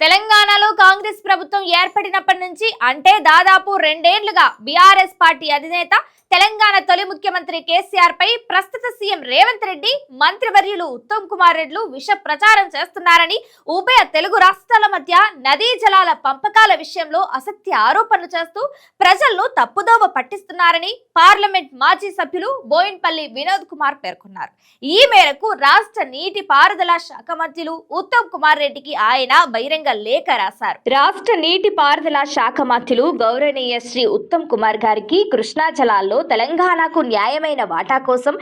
తెలంగాణలో కాంగ్రెస్ ప్రభుత్వం ఏర్పడినప్పటి నుంచి అంటే దాదాపు రెండేళ్ళుగా బీఆర్ఎస్ పార్టీ అధినేత తెలంగాణ తొలి ముఖ్యమంత్రి కేసీఆర్ పై ప్రస్తుత సీఎం రేవంత్ రెడ్డి మంత్రివర్యులు ఉత్తమ్ కుమార్ రెడ్లు విష ప్రచారం చేస్తున్నారని ఉభయ తెలుగు రాష్ట్రాల మధ్య నదీ జలాల పంపకాల విషయంలో అసత్య ఆరోపణలు చేస్తూ ప్రజలను తప్పుదోవ పట్టిస్తున్నారని పార్లమెంట్ మాజీ సభ్యులు బోయిన్పల్లి వినోద్ కుమార్ పేర్కొన్నారు. ఈ మేరకు రాష్ట్ర నీటి పారుదల శాఖ మంత్రులు ఉత్తమ్ కుమార్ రెడ్డికి ఆయన బహిరంగ లేఖ రాశారు. రాష్ట్ర నీటి పారుదల శాఖ మంత్రులు గౌరవనీయ శ్రీ ఉత్తమ్ కుమార్ గారికి కృష్ణా జలాల్లో తెలంగాణకు న్యాయమైన వాటా కోసం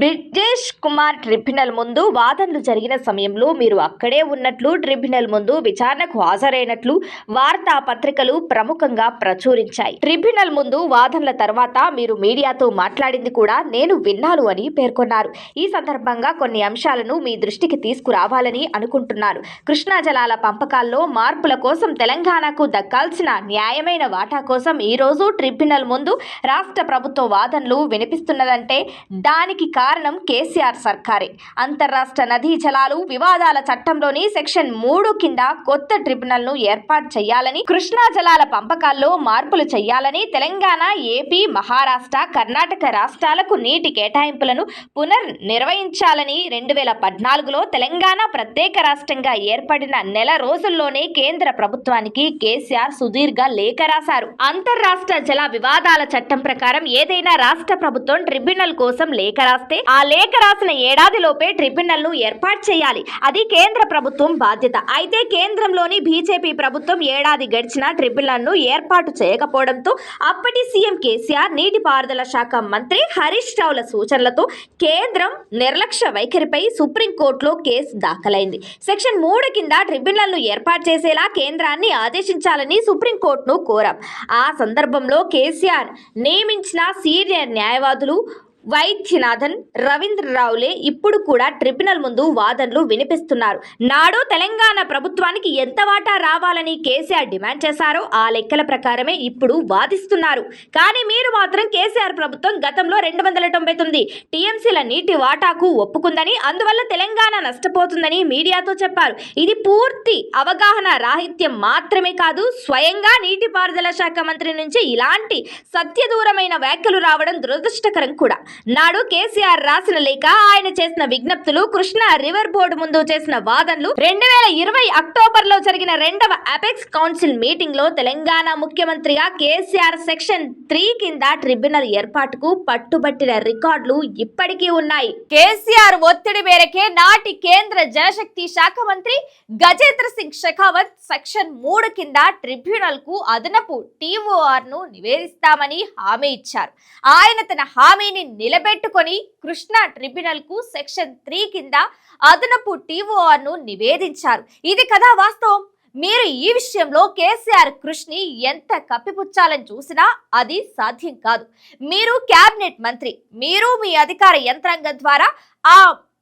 బ్రిటిష్ కుమార్ ట్రిబ్యునల్ ముందు వాదనలు జరిగిన సమయంలో మీరు అక్కడే ఉన్నట్లు ట్రిబ్యునల్ ముందు విచారణకు హాజరైనట్లు వార్తా పత్రికలు ప్రముఖంగా ప్రచురించాయి. ట్రిబ్యునల్ ముందు వాదనల తర్వాత మీరు మీడియాతో మాట్లాడింది కూడా నేను విన్నాను అని పేర్కొన్నారు. ఈ సందర్భంగా కొన్ని అంశాలను మీ దృష్టికి తీసుకురావాలని అనుకుంటున్నారు కృష్ణా జలాల పంపకాల్లో మార్పుల కోసం తెలంగాణకు దక్కాల్సిన న్యాయమైన వాటా కోసం ఈ రోజు ట్రిబ్యునల్ ముందు రాష్ట్ర ప్రభుత్వం వాదనలు వినిపిస్తున్నదంటే దానికి కారణం కేసీఆర్ సర్కారే. అంతర్రాష్ట్ర నదీ జలాలు వివాదాల చట్టంలోని సెక్షన్ మూడు కింద కొత్త ట్రిబ్యునల్ను ఏర్పాటు చేయాలని కృష్ణా జలాల పంపకాల్లో మార్పులు చేయాలని తెలంగాణ ఏపీ మహారాష్ట్ర కర్ణాటక రాష్ట్రాలకు నీటి కేటాయింపులను పునర్ నిర్వహించాలని రెండు వేల పద్నాలుగులో తెలంగాణ ప్రత్యేక రాష్ట్రంగా ఏర్పడిన నెల రోజుల్లోనే కేంద్ర ప్రభుత్వానికి కేసీఆర్ సుదీర్ఘ లేఖ రాశారు. అంతర్రాష్ట్ర జల వివాదాల చట్టం ప్రకారం ఏదైనా రాష్ట్ర ప్రభుత్వం ట్రిబ్యునల్ కోసం లేఖ రాస్తే ఆ లేఖ రాసిన ఏడాదిలోపే ట్రిబ్యునల్ను ఏర్పాటు చేయాలి. అది కేంద్ర ప్రభుత్వం బాధ్యత. అయితే కేంద్రంలోని బీజేపీ ప్రభుత్వం ఏడాది గడిచిన ట్రిబ్యునల్ను ఏర్పాటు చేయకపోవడంతో అప్పటి సీఎం కేసీఆర్ నీటిపారుదల శాఖ మంత్రి హరీష్ రావుల సూచనలతో కేంద్రం నిర్లక్ష్య వైఖరిపై సుప్రీంకోర్టులో కేసు దాఖలైంది. సెక్షన్ మూడు కింద ట్రిబ్యునల్ను ఏర్పాటు చేసేలా కేంద్రాన్ని ఆదేశించాలని సుప్రీంకోర్టును కోరాం. ఆ సందర్భంలో కేసీఆర్ నియమించిన సీనియర్ న్యాయవాదులు వైద్యనాథన్ రవీంద్రరావులే ఇప్పుడు కూడా ట్రిబ్యునల్ ముందు వాదనలు వినిపిస్తున్నారు. నాడు తెలంగాణ ప్రభుత్వానికి ఎంత వాటా రావాలని కేసీఆర్ డిమాండ్ చేశారో ఆ లెక్కల ప్రకారమే ఇప్పుడు వాదిస్తున్నారు. కానీ మీరు మాత్రం కేసీఆర్ ప్రభుత్వం గతంలో రెండు వందల తొంభై తొమ్మిది టీఎంసీల నీటి వాటాకు ఒప్పుకుందని అందువల్ల తెలంగాణ నష్టపోతుందని మీడియాతో చెప్పారు. ఇది పూర్తి అవగాహన రాహిత్యం మాత్రమే కాదు స్వయంగా నీటిపారుదల శాఖ మంత్రి నుంచి ఇలాంటి సత్యదూరమైన వ్యాఖ్యలు రావడం దురదృష్టకరం కూడా. నాడు కేసీఆర్ రాసిన లేఖ ఆయన చేసిన విజ్ఞప్తులు కృష్ణా రివర్ బోర్డు ముందు చేసిన వాదనలు రెండు వేల ఇరవై అక్టోబర్లో జరిగిన రెండవ అపెక్స్ కౌన్సిల్ మీటింగ్లో తెలంగాణ ముఖ్యమంత్రిగా కేసీఆర్ సెక్షన్ త్రీ కింద ట్రిబ్యునల్ ఏర్పాటుకు పట్టుబట్టిన రికార్డులు ఇప్పటికీ ఉన్నాయి. కేసీఆర్ ఒత్తిడి మేరకే నాటి కేంద్ర జలశక్తి శాఖ మంత్రి గజేంద్ర సింగ్ షెకావత్ సెక్షన్ మూడు కింద ట్రిబ్యునల్కు అదనపు టీఓఆర్ను నివేదిస్తామని హామీ ఇచ్చారు. ఆయన తన హామీని నిలబెట్టుకొని కృష్ణా ట్రిబ్యునల్కు సెక్షన్ త్రీ కింద అదనపు టీఓఆర్ను నివేదించారు. ఇది కదా వాస్తవం. మీరు ఈ విషయంలో కేసీఆర్ కృష్ణి ఎంత కప్పిపుచ్చాలని చూసినా అది సాధ్యం కాదు. మీరు క్యాబినెట్ మంత్రి మీరు మీ అధికార యంత్రాంగం ద్వారా ఆ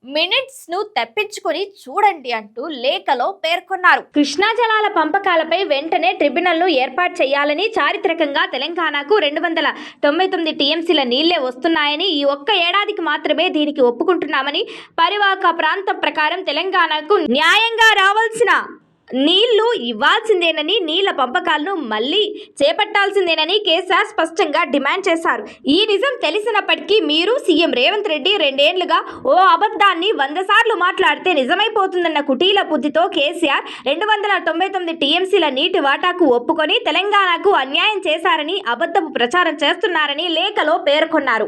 మినిట్స్ను తెప్పించుకొని చూడండి అంటూ లేఖలో పేర్కొన్నారు. కృష్ణా జలాల పంపకాలపై వెంటనే ట్రిబ్యునల్ను ఏర్పాటు చేయాలని చారిత్రకంగా తెలంగాణకు రెండు వందల తొంభై తొమ్మిది టీఎంసీల నీళ్ళే వస్తున్నాయని ఈ ఒక్క ఏడాదికి మాత్రమే దీనికి ఒప్పుకుంటున్నామని పరివాహక ప్రాంతం ప్రకారం తెలంగాణకు న్యాయంగా రావాల్సిన నీళ్ళు ఇవ్వాల్సిందేనని నీళ్ళ పంపకాలను మళ్ళీ చేపట్టాల్సిందేనని కేసీఆర్ స్పష్టంగా డిమాండ్ చేశారు. ఈ నిజం తెలిసినప్పటికీ మీరు సీఎం రేవంత్ రెడ్డి రెండేళ్ళుగా ఓ అబద్ధాన్ని వంద సార్లు మాట్లాడితే నిజమైపోతుందన్న కుటీల బుద్ధితో కేసీఆర్ రెండు వందల తొంభై తొమ్మిది టీఎంసీల నీటి వాటాకు ఒప్పుకొని తెలంగాణకు అన్యాయం చేశారని అబద్ధపు ప్రచారం చేస్తున్నారని లేఖలో పేర్కొన్నారు.